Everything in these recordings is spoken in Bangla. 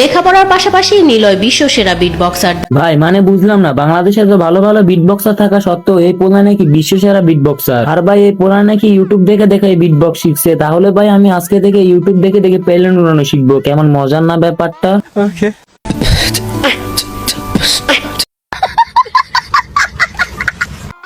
লেখাপড়ার পাশাপাশি নিলয় বিশ্ব সেরা বিট বক্সার ভাই মানে বুঝলাম না বাংলাদেশে তো ভালো ভালো বিট বক্সার থাকা সত্ত্বেও এই পোলা নাকি বিশ্ব সেরা বিট বক্সার আর ভাই এই পোলা নাকি ইউটিউব দেখে দেখে এই বিট বক্স শিখছে। তাহলে ভাই আমি আজকে থেকে ইউটিউব দেখে দেখে পেলেন উড়ানো শিখব। কেমন মজার না ব্যাপারটা?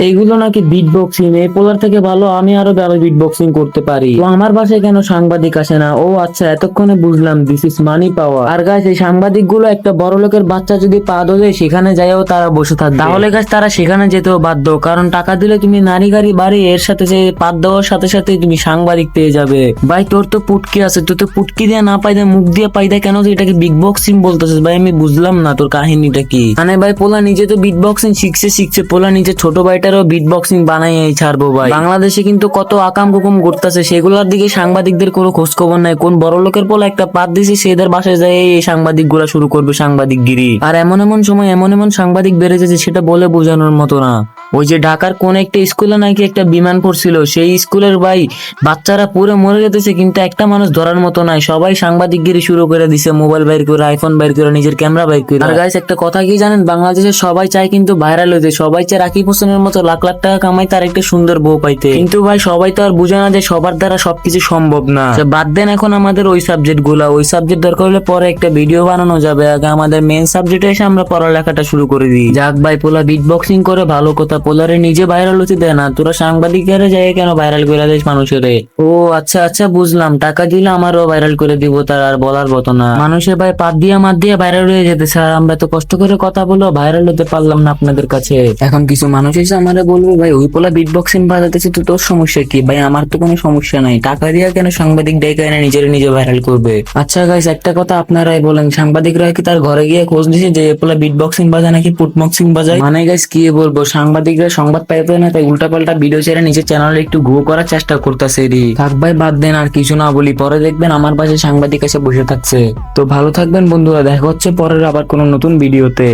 এইগুলো নাকি বিট বক্সিং এই পোলার থেকে ভালো আমি আরও ভালো বিট বক্সিং করতে পারি। তো আমার বাসায় কেন সাংবাদিক আসে না? ও আচ্ছা এতক্ষণে বুঝলাম দিস ইজ মানি পাওয়ার আর গাছ এই সাংবাদিকগুলো একটা বড় লোকের বাচ্চা যদি পা দোলে সেখানে যাইও তারা বসে থাকবে তাহলে গাছ তারা সেখানে যেতেও বাধ্য কারণ টাকা দিলে তুমি নারী গাড়ি বাড়ি এর সাথে যে পাত দেওয়ার সাথে সাথে তুমি সাংবাদিক পেয়ে যাবে। ভাই তোর তো পুটকি আছে তুই তো পুটকি দিয়ে না পাই মুখ দিয়ে পাই দেয় কেন তুই এটাকে বিগ বক্সিং বলতেছিস? ভাই আমি বুঝলাম না তোর কাহিনীটা কি? মানে ভাই পোলা নিজে তো বিট বক্সিং শিখছে শিখছে পোলা নিজে ছোট ভাইটারও বিট বক্সিং বানাই ছাড়বো ভাই। বাংলাদেশে কিন্তু কত আকাম কুকুম করতেছে সেগুলোর দিকে সাংবাদিকদের কোনো খোঁজ খবর নাই। কোন বড় লোকের পোলা একটা পাত দিছে সেদের বাসায় যায় এই সাংবাদিকগুলা শুরু করবে সাংবাদিক গিরি আর এমন এমন সময় এমন এমন সাংবাদিক বেড়ে যাচ্ছে সেটা বলে বোঝানোর মতো না। ওই যে ঢাকার কোন একটা স্কুলে নাকি একটা বিমান পড়ছিল, সেই স্কুলের ভাই বাচ্চারা পুরো মরে যেতেছে, কিন্তু একটা মানুষ ধরার মতো নাই। সবাই সাংবাদিক সাংবাদিকগিরি শুরু করে দিছে, মোবাইল বাইর করে, আইফোন বাইর করে, নিজের ক্যামেরা বাইর করে। আর গাইস একটা কথা কি জানেন? বাংলাদেশে সবাই চায় কিন্তু ভাইরাল হইতে। সবাই চায় রাকিব হোসেনের মতো লাখ লাখ টাকা কামাই তার একটা সুন্দর বউ পাইতে। কিন্তু ভাই, সবাই তো আর বুঝে না যে সবার দ্বারা সবকিছু সম্ভব না। বাদ দেন এখন আমাদের ওই সাবজেক্টগুলা। ওই সাবজেক্ট দরকার হলে পরে একটা ভিডিও বানানো যাবে। আগে আমাদের মেন সাবজেক্টে এসে আমরা পড়ালেখাটা শুরু করে দিই। যাক ভাই, পোলা বিট বক্সিং করে ভালো কথা পোলারে নিজে ভাইরাল হতে দেয় না। তোরা সাংবাদিকের যায় কেন ভাইরাল করে দিস মানুষের? ও আচ্ছা আচ্ছা বুঝলাম। টাকা দিলে আমারও ভাইরাল করে দিব তার আর বলার মতো না। মানুষের ভাই পাত দিয়ে মাত দিয়ে ভাইরাল হয়ে যেতে স্যার, আমরা তো কষ্ট করে কথা বলো ভাইরাল হতে পারলাম না আপনাদের কাছে। এখন কিছু মানুষ এসে আমারে বলব, ভাই, ওই পোলা বিট বক্সিং বাজাতেছে, তো তোর সমস্যা কি? ভাই, আমার তো কোনো সমস্যা নাই। টাকা দিয়ে কেন সাংবাদিক ডেকে এনে নিজের নিজে ভাইরাল করবে? আচ্ছা গাইস একটা কথা আপনারাই বলেন। সাংবাদিকরা কি তার ঘরে গিয়ে খোঁজ দিছে যে পোলা বিট বক্সিং বাজায় নাকি ফুট বক্সিং বাজায়? মানে গাইস কি বলব? সাংবাদিকরা সংবাদ পাইতে না, তাই উল্টাপাল্টা ভিডিও ছেড়ে নিজের চ্যানেলে একটু গ্রো করার চেষ্টা করতেছে রে থাক ভাই, বাদ দেন আর কিছু না বলি। পরে দেখবেন আমার পাশে সাংবাদিক এসে বসে থাকছে। তো ভালো থাকবেন বন্ধুরা, দেখা হচ্ছে পরের আবার কোনো নতুন ভিডিওতে